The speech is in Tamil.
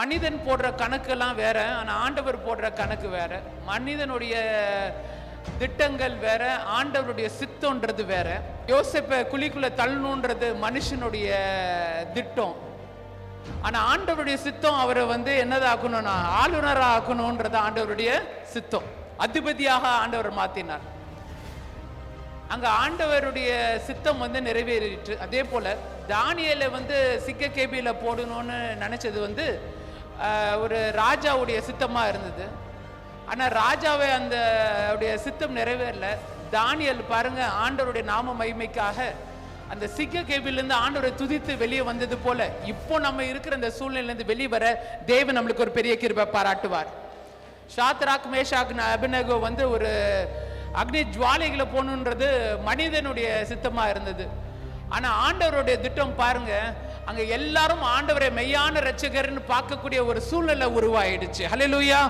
மனிதன் போடுற கணக்கெல்லாம் வேற ஆனால் ஆண்டவர் போடுற கணக்கு வேற. மனிதனுடைய திட்டங்கள் வேற ஆண்டவருடைய சித்தம்ன்றது வேற. யோசிப்ப குழிக்குள்ள தள்ளணுன்றது மனுஷனுடைய திட்டம். ஆனால் ஆண்டவருடைய சித்தம் அவரை வந்து என்னதாக்கணும்னா ஆளுநராக ஆக்கணும்ன்றது ஆண்டவருடைய சித்தம். அதிபதியாக ஆண்டவர் மாத்தினார். அங்க ஆண்டவருடைய சித்தம் வந்து நிறைவேறிட்டு அதே போல தானியலை வந்து சிக்க கேபியில போடணும்னு நினைச்சது வந்து ஒரு ராஜாவுடைய சித்தமாக இருந்தது. ஆனால் ராஜாவை அந்த உடைய சித்தம் நிறைவேறல. தானியல் பாருங்க ஆண்டவருடைய நாம மகிமைக்காக அந்த சிக்க கேபிலிருந்து ஆண்டவரை துதித்து வெளியே வந்தது போல இப்போ நம்ம இருக்கிற அந்த சூழ்நிலையிலிருந்து வெளியே வர தேவன் நம்மளுக்கு ஒரு பெரிய கிருபை பாராட்டுவார். ஷாத்ராக் மேஷாக் அபிநகோ வந்து ஒரு அக்னி ஜுவாலைகளை போகணுன்றது மனிதனுடைய சித்தமாக இருந்தது. ஆனால் ஆண்டவருடைய திட்டம் பாருங்கள் அங்க எல்லாரும் ஆண்டவரை மெய்யான ரட்சகர்னு பார்க்கக்கூடிய ஒரு சூழ்நிலை உருவாயிடுச்சு. ஹalleluya